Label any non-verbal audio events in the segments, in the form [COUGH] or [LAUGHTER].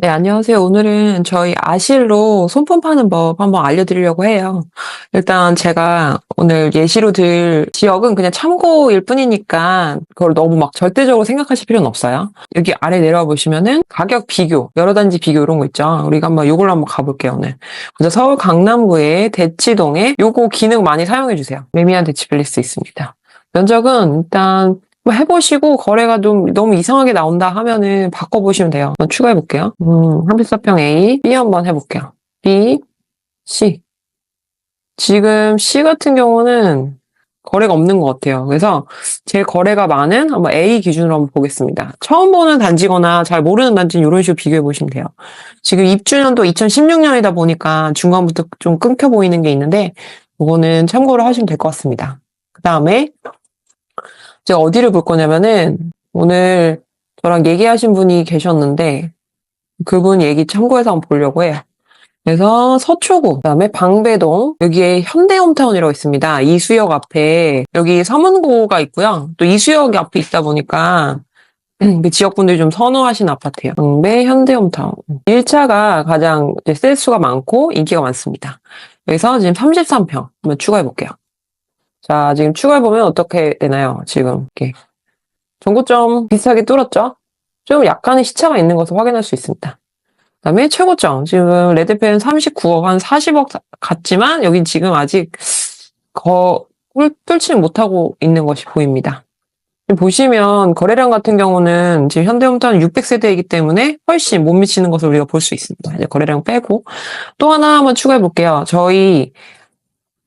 네, 안녕하세요. 오늘은 저희 아실로 손품 파는 법 한번 알려드리려고 해요. 일단 제가 오늘 예시로 들 지역은 그냥 참고일 뿐이니까 그걸 너무 막 절대적으로 생각하실 필요는 없어요. 여기 아래 내려와 보시면은 가격 비교, 여러 단지 비교 이런 거 있죠. 우리가 한번 요걸로 한번 가볼게요, 오늘. 먼저 서울 강남구의 대치동에 요거 기능 많이 사용해 주세요. 매미한 대치플리스 있습니다. 면적은 일단 뭐 해보시고 거래가 좀 너무 이상하게 나온다 하면은 바꿔보시면 돼요. 한번 추가해 볼게요. 음, 34평 A, B 한번 해볼게요. B, C. 지금 C 같은 경우는 거래가 없는 것 같아요. 그래서 제 거래가 많은 한번 A 기준으로 한번 보겠습니다. 처음 보는 단지거나 잘 모르는 단지는 이런 식으로 비교해 보시면 돼요. 지금 입주년도 2016년이다 보니까 중간부터 좀 끊겨 보이는 게 있는데 이거는 참고를 하시면 될 것 같습니다. 그 다음에 제가 어디를 볼 거냐면은 오늘 저랑 얘기하신 분이 계셨는데 그분 얘기 참고해서 한번 보려고 해요. 그래서 서초구, 그다음에 방배동, 여기에 현대홈타운이라고 있습니다. 이수역 앞에 여기 서문고가 있고요. 또 이수역 앞에 있다 보니까 [CLEARS THROAT] 그 지역분들이 좀 선호하시는 아파트예요. 방배 현대홈타운. 1차가 가장 이제 세수가 많고 인기가 많습니다. 여기서 지금 33평 한번 추가해 볼게요. 자, 지금 추가해 보면 어떻게 되나요? 지금, 이렇게. 전고점 비슷하게 뚫었죠? 좀 약간의 시차가 있는 것을 확인할 수 있습니다. 그 다음에 최고점. 지금 레드펜 39억, 한 40억 같지만, 여긴 지금 아직, 거, 뚫- 뚫지는 못하고 있는 것이 보입니다. 보시면, 거래량 같은 경우는 지금 현대홈타운 600세대이기 때문에 훨씬 못 미치는 것을 우리가 볼 수 있습니다. 이제 거래량 빼고. 또 하나 한번 추가해 볼게요. 저희,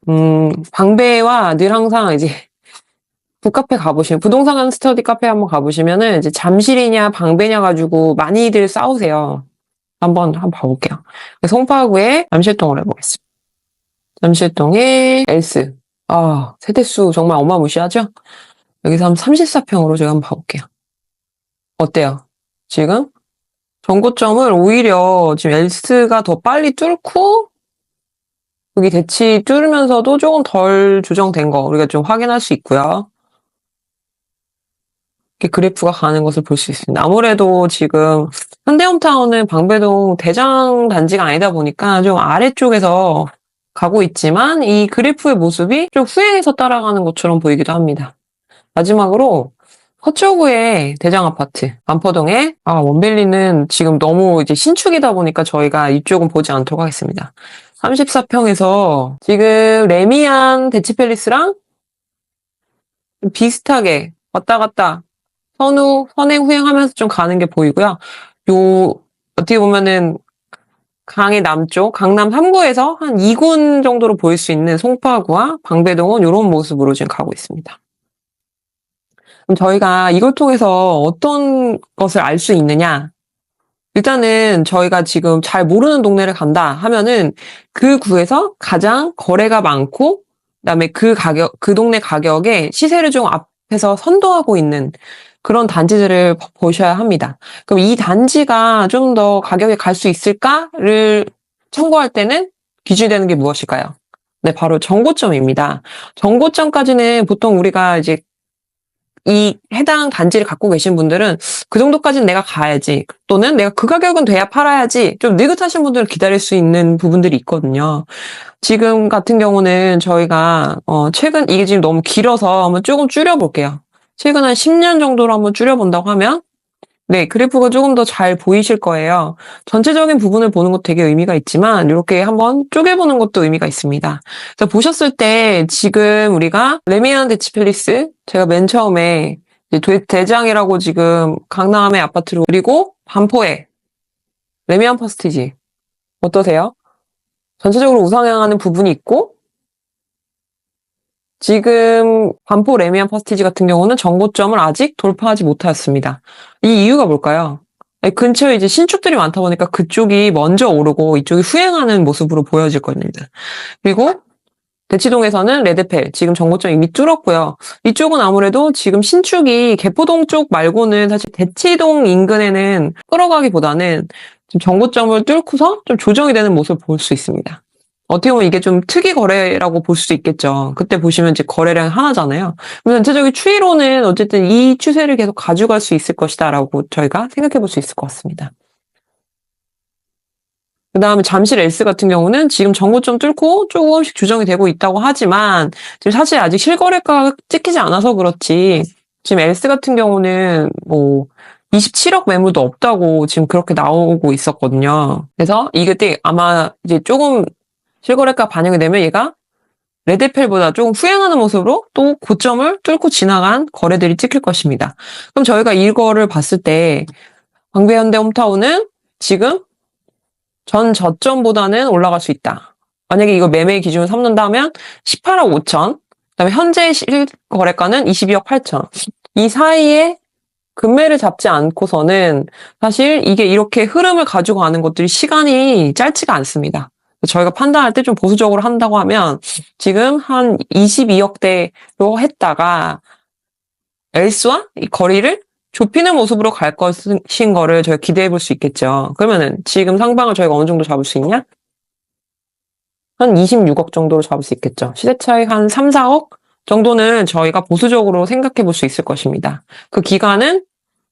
음, 방배와 늘 항상 이제 [LAUGHS] 북카페 가보시면 부동산 스터디 카페 한번 가보시면은 이제 잠실이냐 방배냐 가지고 많이들 싸우세요. 한번 한번 봐볼게요. 송파구의 잠실동을 해보겠습니다. 잠실동의 엘스. 아 세대수 정말 어마무시하죠? 여기서 한 34평으로 제가 한번 봐볼게요. 어때요? 지금 전고점을 오히려 지금 엘스가 더 빨리 뚫고 여기 대치 뚫으면서도 조금 덜 조정된 거 우리가 좀 확인할 수 있고요. 이렇게 그래프가 가는 것을 볼 수 있습니다. 아무래도 지금 현대홈타운은 방배동 대장 단지가 아니다 보니까 좀 아래쪽에서 가고 있지만 이 그래프의 모습이 좀 후행해서 따라가는 것처럼 보이기도 합니다. 마지막으로 서초구의 대장 아파트 반포동에 아 원밸리는 지금 너무 이제 신축이다 보니까 저희가 이쪽은 보지 않도록 하겠습니다. 34평에서 지금 레미안 대치팰리스랑 비슷하게 왔다 갔다 선후, 선행, 후행하면서 좀 가는 게 보이고요. 요, 어떻게 보면은 강의 남쪽, 강남 3구에서 한 2군 정도로 보일 수 있는 송파구와 방배동은 이런 모습으로 지금 가고 있습니다. 그럼 저희가 이걸 통해서 어떤 것을 알 수 있느냐? 일단은 저희가 지금 잘 모르는 동네를 간다 하면은 그 구에서 가장 거래가 많고 그다음에 그 가격 그 동네 가격에 시세를 좀 앞에서 선도하고 있는 그런 단지들을 보- 보셔야 합니다. 그럼 이 단지가 좀 더 가격에 갈 수 있을까를 참고할 때는 기준이 되는 게 무엇일까요? 네, 바로 정고점입니다. 정고점까지는 보통 우리가 이제 이 해당 단지를 갖고 계신 분들은 그 정도까지는 내가 가야지 또는 내가 그 가격은 돼야 팔아야지 좀 느긋하신 분들은 기다릴 수 있는 부분들이 있거든요. 지금 같은 경우는 저희가 어 최근 이게 지금 너무 길어서 한번 조금 줄여볼게요. 최근 한 10년 정도로 한번 줄여본다고 하면 네 그래프가 조금 더 잘 보이실 거예요. 전체적인 부분을 보는 것도 되게 의미가 있지만 이렇게 한번 쪼개보는 것도 의미가 있습니다. 그래서 보셨을 때 지금 우리가 레미안 대치팰리스 제가 맨 처음에 대장이라고 지금 강남의 아파트로 그리고 반포에 레미안 퍼스티지 어떠세요? 전체적으로 우상향하는 부분이 있고 지금 반포 레미안 퍼스티지 같은 경우는 정고점을 아직 돌파하지 못하였습니다. 이 이유가 뭘까요? 네, 근처에 이제 신축들이 많다 보니까 그쪽이 먼저 오르고 이쪽이 후행하는 모습으로 보여질 겁니다. 그리고 대치동에서는 레드펠 지금 정고점 이미 뚫었고요. 이쪽은 아무래도 지금 신축이 개포동 쪽 말고는 사실 대치동 인근에는 끌어가기보다는 지금 정고점을 뚫고서 좀 조정이 되는 모습을 볼 수 있습니다. 어떻게 보면 이게 좀 특이 거래라고 볼 수도 있겠죠. 그때 보시면 이제 거래량 하나잖아요. 전체적인 추이로는 어쨌든 이 추세를 계속 가져갈 수 있을 것이다라고 저희가 생각해 볼 수 있을 것 같습니다. 그 다음에 잠실 엘스 같은 경우는 지금 정고점 뚫고 조금씩 조정이 되고 있다고 하지만 지금 사실 아직 실거래가가 찍히지 않아서 그렇지 지금 엘스 같은 경우는 뭐 27억 매물도 없다고 지금 그렇게 나오고 있었거든요. 그래서 이게 아마 이제 조금 실거래가 반영이 되면 얘가 레드펠보다 조금 후행하는 모습으로 또 고점을 뚫고 지나간 거래들이 찍힐 것입니다. 그럼 저희가 이거를 봤을 때 광배현대 홈타운은 지금 전 저점보다는 올라갈 수 있다. 만약에 이거 매매 기준을 삼는다 면 18억 5천, 그다음에 현재 실거래가는 22억 8천. 이 사이에 금매를 잡지 않고서는 사실 이게 이렇게 흐름을 가지고 가는 것들이 시간이 짧지가 않습니다. 저희가 판단할 때 좀 보수적으로 한다고 하면 지금 한 22억대로 했다가 엘스와 이 거리를 좁히는 모습으로 갈 것인 거를 저희가 기대해 볼 수 있겠죠. 그러면은 지금 상방을 저희가 어느 정도 잡을 수 있냐? 한 26억 정도로 잡을 수 있겠죠. 시세 차익 한 3, 4억 정도는 저희가 보수적으로 생각해 볼 수 있을 것입니다. 그 기간은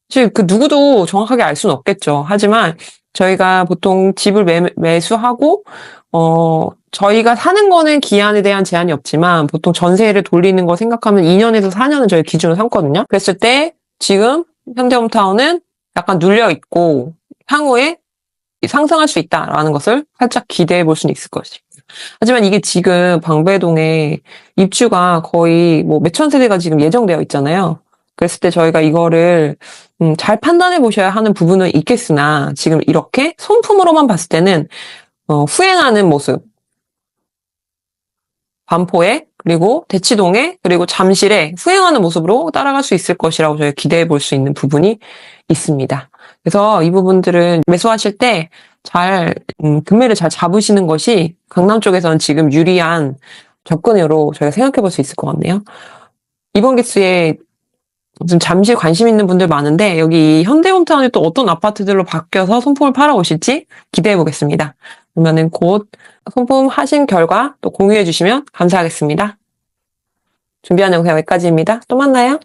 사실 그 누구도 정확하게 알 수는 없겠죠. 하지만 저희가 보통 집을 매, 매수하고 어 저희가 사는 거는 기한에 대한 제한이 없지만 보통 전세를 돌리는 거 생각하면 2년에서 4년은 저희 기준으로 삼거든요. 그랬을 때 지금 현대홈타운은 약간 눌려 있고 향후에 상승할 수 있다라는 것을 살짝 기대해 볼 수는 있을 것입니다. 하지만 이게 지금 방배동에 입주가 거의 뭐 몇천 세대가 지금 예정되어 있잖아요. 그랬을 때 저희가 이거를 음, 잘 판단해 보셔야 하는 부분은 있겠으나 지금 이렇게 손품으로만 봤을 때는 어, 후행하는 모습 반포에 그리고 대치동에 그리고 잠실에 후행하는 모습으로 따라갈 수 있을 것이라고 저희가 기대해 볼 수 있는 부분이 있습니다. 그래서 이 부분들은 매수하실 때 잘 음, 금매를 잘 잡으시는 것이 강남 쪽에서는 지금 유리한 접근으로 저희가 생각해 볼 수 있을 것 같네요. 이번 기수에 좀 잠시 관심 있는 분들 많은데 여기 현대홈타운이 또 어떤 아파트들로 바뀌어서 손품을 팔아 오실지 기대해 보겠습니다. 그러면은 곧 손품 하신 결과 또 공유해 주시면 감사하겠습니다. 준비한 영상 여기까지입니다. 또 만나요.